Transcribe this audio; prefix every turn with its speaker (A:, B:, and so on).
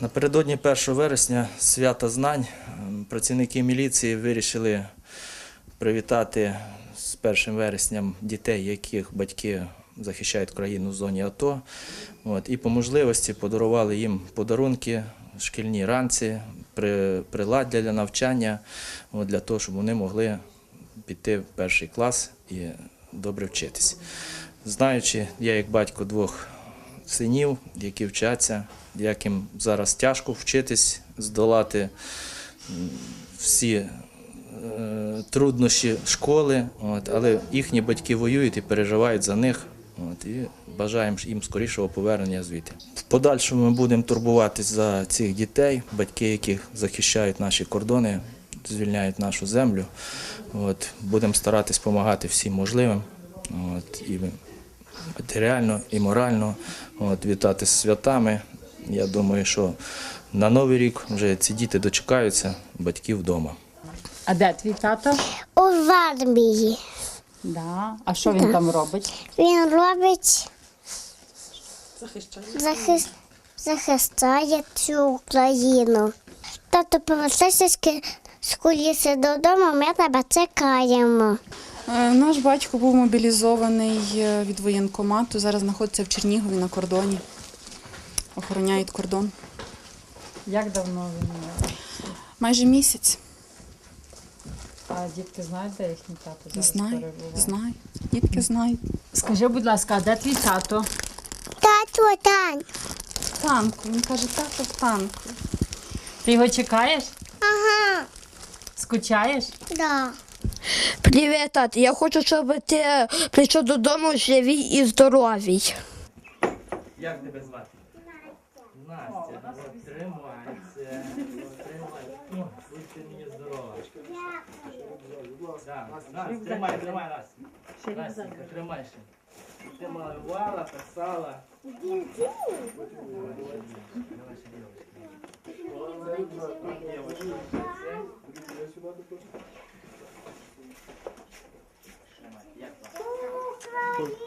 A: Напередодні 1 вересня свята знань ем, працівники міліції вирішили привітати з 1 вересням дітей, яких батьки захищають країну в зоні АТО. От, і по можливості подарували їм подарунки, шкільні ранці, при, приладдя для навчання, от, для того, щоб вони могли піти в перший клас і добре вчитись. Знаючи, я як батько двох синів, які вчаться, як їм зараз тяжко вчитись, здолати всі е, труднощі школи, от, але їхні батьки воюють і переживають за них. От, і бажаємо їм скорішого повернення звідти. В подальшому ми будемо турбуватись за цих дітей, батьки, які захищають наші кордони, звільняють нашу землю. От, будемо старатись допомагати всім можливим. От, і матеріально і морально. От, вітати з святами. Я думаю, що на Новий рік вже ці діти дочекаються батьків вдома.
B: А де твій тато?
C: У армії.
B: Да. А що він там робить?
C: Він робить захист, захищає цю Україну. Тато повертайся з куліси додому, ми тебе чекаємо.
D: Е, Наш батько був мобілізований е, від воєнкомату. Зараз знаходиться в Чернігові на кордоні. Охороняють кордон.
B: Як давно він?
D: Майже місяць.
B: А дітки знають, де їхній тато зараз
D: Знаю,
B: перебуває?
D: знаю. Дітки знають.
B: Скажи, будь ласка, а де твій тато?
C: Тату, Тань.
D: В танку. Він каже, тато в танку.
B: Ти його чекаєш?
C: Ага,
B: Скучаєш?
C: да.
E: Привіт, тат. Я хочу, щоб ти прийшов додому живий і здоровий.
A: Як тебе звати? Настя, ну, Настя, тримайся, тримайся. О, мені здорова. Настя, тримай, тримай, Настя. Настя, тримай. Ти малювала, писала. Дівчинка. Cool.